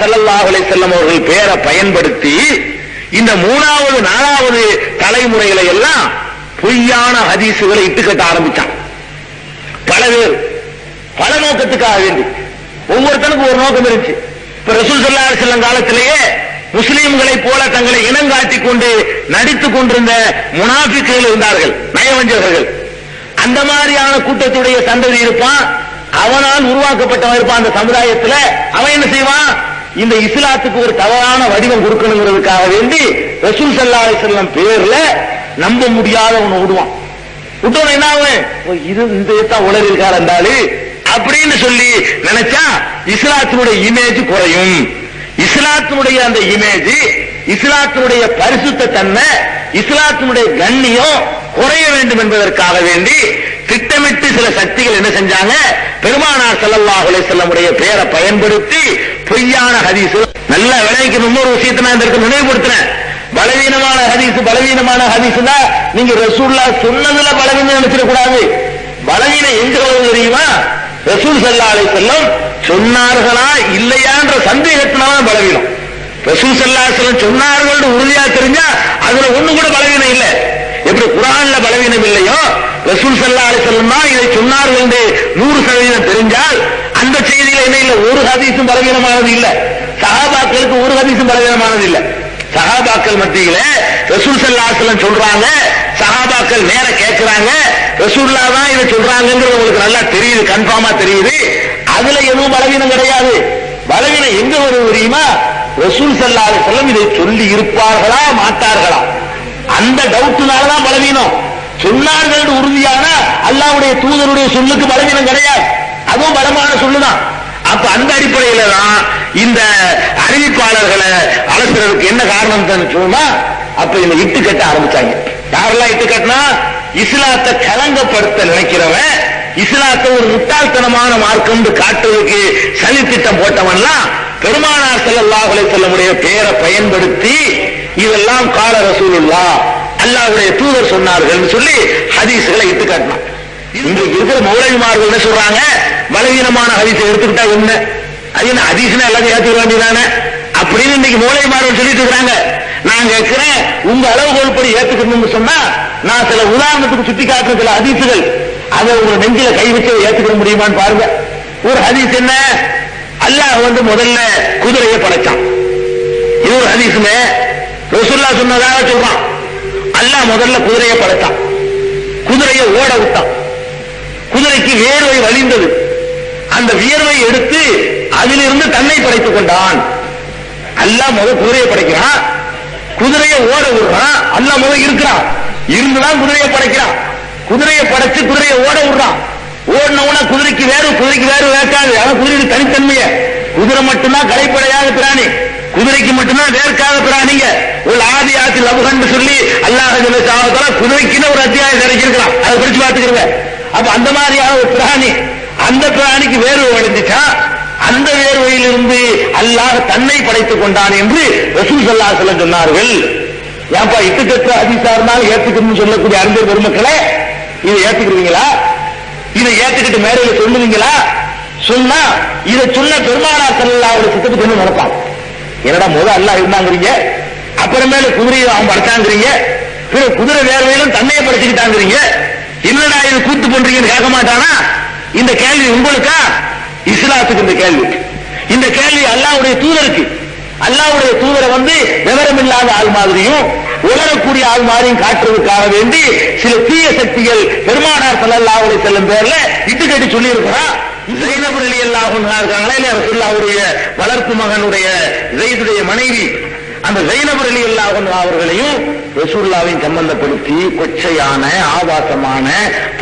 பெருமானார் ஸல்லல்லாஹு அலைஹி அவர்கள் பெயரை பயன்படுத்தி இந்த மூணாவது நாலாவது தலைமுறைகளை எல்லாம் பொய்யான ஹதீசுகளை இட்டுக்கட்ட ஆரம்பிச்சான் பல பேர். பல நோக்கத்துக்காக வேண்டி. ஒவ்வொருத்தனுக்கும் ஒரு நோக்கம் இருந்துச்சு. இப்ப ரசூல் ஸல்லல்லாஹு அலைஹி காலத்திலேயே முஸ்லீம்களை போல தங்களை இனங்காட்டி கொண்டு நடித்துக் கொண்டிருந்த முனாபிக்குகள் இருந்தார்கள் நயவஞ்சகர்கள். அந்த மாதிரியான கூட்டத்துடைய சந்ததி இருப்பான். அவனால் உருவாக்கப்பட்டவன் இருப்பான் அந்த சமுதாயத்தில். அவன் என்ன செய்வான்? இந்த இஸ்லாத்துக்கு ஒரு தவறான வடிவம் கொடுக்கணுங்கிறதுக்காக வேண்டி ரசூல் சல்லா செல்லம் பேர்ல நம்ப முடியாதவனை விடுவான். விட்டவன் என்ன ஆகும்? இது இந்த தான் உலக இருக்கார் இருந்தாலு அப்படின்னு சொல்லி நினைச்சா இஸ்லாத்தினுடைய இமேஜ் குறையும். இஸ்லாத்தினுடைய அந்த இமேஜ் இஸ்லாத்தினுடைய பரிசுத்த தன்மை இஸ்லாத்தினுடைய கண்ணியம் குறைய வேண்டும் என்பதற்காக வேண்டி திட்டமிட்டு சில சக்திகள் என்ன செஞ்சாங்க? பெருமானார் செல்லல்லாஹுலே செல்லமுடைய பெயரை பயன்படுத்தி பொய்யான ஹதீஸ். நல்ல விலைக்கு இன்னொரு விஷயத்தை நான் இதற்கு நினைவுபடுத்துறேன் பலவீனமான ஹதீஸ் பலவீனமான ஹதீஸ்னா நீங்க ரசூல்லா சொன்னதுல பலவீனம் நினைச்சிட கூடாது. பலவீனம் எங்க வருது தெரியுமா? ரசூல் ஸல்லல்லாஹு அலைஹி சொன்னார்களா இல்லையான்ற சந்தேகத்தினால பலவீனம். ரசூல் சல்லா செல்லம் சொன்னார்கள் உறுதியா தெரிஞ்சா அதுல ஒண்ணு கூட பலவீனம் இல்ல. எப்படி? குரான்ல பலவீனம் இல்லையோ? ரசூல் சல்லா அலைஹி செல்லம் தான் இதை சொன்னார்கள் என்று நூறு சதவீதம் தெரிஞ்சால் அந்த செய்தியில என்ன இல்ல? ஒரு ஹதீசும் பலவீனமானது இல்ல. சஹாபாக்களுக்கு ஒரு ஹதீசும் பலவீனமானது இல்ல. சஹாபாக்கள் மத்தியில ரசூல் சல்லாசலம் சொல்றாங்க சஹாபாக்கள் நேர கேட்கிறாங்க ரசூல்லா தான் இதை சொல்றாங்கிறது உங்களுக்கு நல்லா தெரியுது கன்ஃபார்மா தெரியுது. அதுல எதுவும் பலவீனம் கிடையாது. பலவீனம் எங்க வரும் தெரியுமா? ரசூல் ஸல்லல்லாஹு அலைஹி இதை சொல்லி இருப்பார்களா மாட்டார்களா? அந்த டவுட்னால தான் பலவீனம். சொன்னார்கள் உறுதியான அல்லாவுடைய தூதருடைய சொல்லுக்கு பலவீனம் கிடையாது. அதுவும் பலமான சொல்லுதான். அப்ப அந்த அடிப்படையில தான் இந்த அறிவிப்பாளர்களை அலசுறதுக்கு என்ன காரணம் சொன்னா அப்ப இந்த இட்டு கட்ட ஆரம்பிச்சாங்க. யாரெல்லாம் இட்டு கட்டினா? இஸ்லாத்தை கலங்கப்படுத்த நினைக்கிறவன் இஸ்லாத்தை ஒரு முட்டாள்தனமான மார்க்கம் காட்டுவதற்கு சதி திட்டம் போட்டவன்லாம் பெருமானார் ஸல்லல்லாஹு செல்லமுடைய பெயரை பயன்படுத்தி இதெல்லாம் கால ரசூலுல்லா அல்லாவுடைய தூதர் சொன்னார்கள் சொல்லி ஹதீஸ்களை இட்டு காட்டினான். இன்று இருக்கிற மௌலவிமார்கள் என்ன சொல்றாங்க? பலவீனமான ஹதீஸை எடுத்துக்கிட்டா என்ன? அது என்ன ஹதீஸ்னா எல்லாத்தையும் ஏற்றுக்க வேண்டியதானே அப்படின்னு இன்னைக்கு மௌலவிமார்கள் சொல்லிட்டு இருக்கிறாங்க. நான் கேட்கிறேன் உங்க அளவுகோல் படி ஏத்துக்கணும்னு சொன்னா நான் சில உதாரணத்துக்கு சுட்டி காட்டுற சில ஹதீசுகள் அதை உங்க நெஞ்சில கை வச்சு ஏத்துக்க முடியுமான்னு பாருங்க. ஒரு ஹதீஸ் என்ன? அல்லாஹ் வந்து முதல்ல குதிரையை படைச்சான். இது ஒரு ஹதீஸுமே. ரசுல்லா சொன்னதாக சொல்றான். அல்லாஹ் முதல்ல குதிரையை படைச்சான். குதிரையை ஓட விட்டான். குதிரைக்கு வேர்வை வழிந்தது. அந்த வியர்வை எடுத்து அதிலிருந்து தன்னை படைத்துக் கொண்டான். அல்லா முத குதிரையை படைக்கிறான். குதிரையை ஓட விடுறான். அல்லா முத இருக்கிறான். இருந்துதான் குதிரையை படைக்கிறான். குதிரையை படைச்சு குதிரையை ஓட விடுறான். ஓடினவுனா குதிரைக்கு வேறு குதிரைக்கு வேறு வேக்காது ஆனா குதிரைக்கு தனித்தன்மையை. குதிரை மட்டும்தான் கலைப்படையாத பிராணி. குதிரைக்கு மட்டும்தான் வேர்க்காத பிராணிங்க. ஒரு ஆதி ஆதி லபுகன்னு சொல்லி அல்லாஹ் குதிரைக்குன்னு ஒரு அத்தியாயம் கிடைச்சிருக்கலாம் அதை பிடிச்சு பார்த்துக்கிறேன் அப்ப அந்த மாதிரியான ஒரு பிராணி அந்த பிராணிக்கு வேர்வை வழிந்துச்சா? அந்த வேர்வையிலிருந்து அல்லாஹ் தன்னை படைத்துக் கொண்டான் என்று ரசூல் சல்லா அலைஹி சொன்னார்கள். ஏன்பா இட்டுக்கற்ற அதிசா இருந்தாலும் ஏத்துக்கணும்னு சொல்லக்கூடிய அறிஞர் பெருமக்களே இதை ஏத்துக்கிறீங்களா இதை ஏத்துக்கிட்டு மேடையில சொல்லுவீங்களா? சொன்னா இதை சொன்ன பெருமானார் செல்லா அலைஹி சித்தத்துக்கு என்ன நடப்பான் என்னடா முத அல்லாஹ் இருந்தாங்கிறீங்க? அப்புறமேல குதிரையை அவன் படைச்சாங்கிறீங்க. குதிரை வேர்வையிலும் தன்னையை படைச்சுக்கிட்டாங்கிறீங்க. என்னடா இது கூத்து பண்றீங்கன்னு கேட்க மாட்டானா? இந்த கேள்வி உங்களுக்கா? இஸ்லாத்துக்கு இந்த கேள்வி. இந்த கேள்வி அல்லாவுடைய தூதருக்கு. அல்லாவுடைய தூதரை வந்து விவரம் இல்லாத ஆள் மாதிரியும் உணரக்கூடிய ஆள் மாதிரியும் காட்டுறதுக்காக வேண்டி சில தீய சக்திகள் பெருமானார் ஸல்லல்லாஹு செல்லும் பேர்ல இட்டு கட்டி சொல்லி இருக்கிறான் ஜெயினப் ரலியல்லாஹு வளர்ப்பு மகனுடைய ஜெயிதுடைய மனைவி அந்த ஜெயினப் அல்லாஹ் அவர்களையும் ரசூல்லாவையும் சம்பந்தப்படுத்தி கொச்சையான ஆபாசமான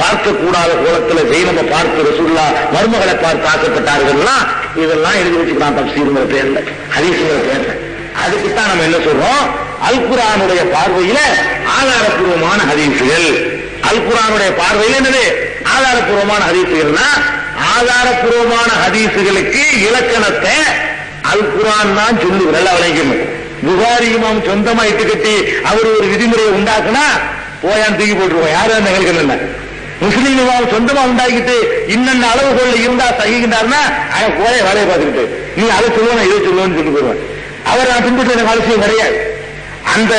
பார்க்கக்கூடாத கோலத்துல ஜெயினப பார்த்து ரசூல்லா மருமகளை பார்த்து ஆசைப்பட்டார்கள்னா இதெல்லாம் எழுதி வச்சுக்கலாம் தப்சீருங்கிற பேர்ல ஹரீசுங்கிற பேர்ல. அதுக்கு தான் நம்ம என்ன சொல்றோம்? அல் குர்ஆனுடைய பார்வையில ஆதாரப்பூர்வமான ஹதீசுகள் அல் குரானுடைய பார்வையில் என்னது? ஆதாரப்பூர்வமான ஹதீசுகள்னா ஆதாரப்பூர்வமான ஹதீசுகளுக்கு இலக்கணத்தை அல் குரான் தான் சொல்லி நல்லா விளைக்கணும் புகாரி இமாம் சொந்தமா இட்டு கட்டி அவர் ஒரு விதிமுறையை உண்டாக்குனா போயான் தூக்கி போட்டுருவோம் யாரும் அந்த நிகழ்கள் முஸ்லீம் இமாம் சொந்தமா உண்டாக்கிட்டு இன்னென்ன அளவுகோல்ல இருந்தா சகிக்கின்றாருன்னா அவன் போய வேலையை பார்த்துக்கிட்டு நீ அதை சொல்லுவோம் இதை சொல்லுவேன்னு சொல்லி போடுவேன் அவர் நான் பின்பற்ற எனக்கு அவசியம் கிடையாது. அந்த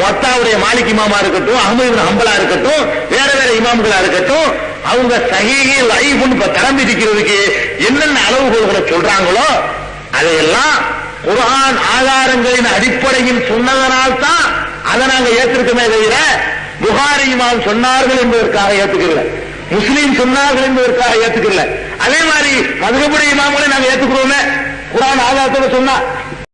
மொத்தாவுடைய மாலிக் இமாமா இருக்கட்டும் அகமது இப்னு ஹம்பலா இருக்கட்டும் வேற வேற இமாம்களா இருக்கட்டும் அவங்க சகிகை லைஃப்னு இப்ப கிளம்பி இருக்கிறதுக்கு என்னென்ன அளவுகோல்களை சொல்றாங்களோ அதையெல்லாம் குரான் ஆதாரங்களின் அடிப்படையில் சொன்னதனால் தான் அதை நாங்க ஏற்றிருக்கமே தவிர புகாரி இமாம் சொன்னார்கள் என்பதற்காக ஏத்துக்கல. முஸ்லீம் சொன்னார்கள் என்பதற்காக ஏத்துக்கல. அதே மாதிரி மதுகபுடைய இமாம்களை நாங்க ஏத்துக்கிறோமே. குரான் ஆதாரத்தோட சொன்னா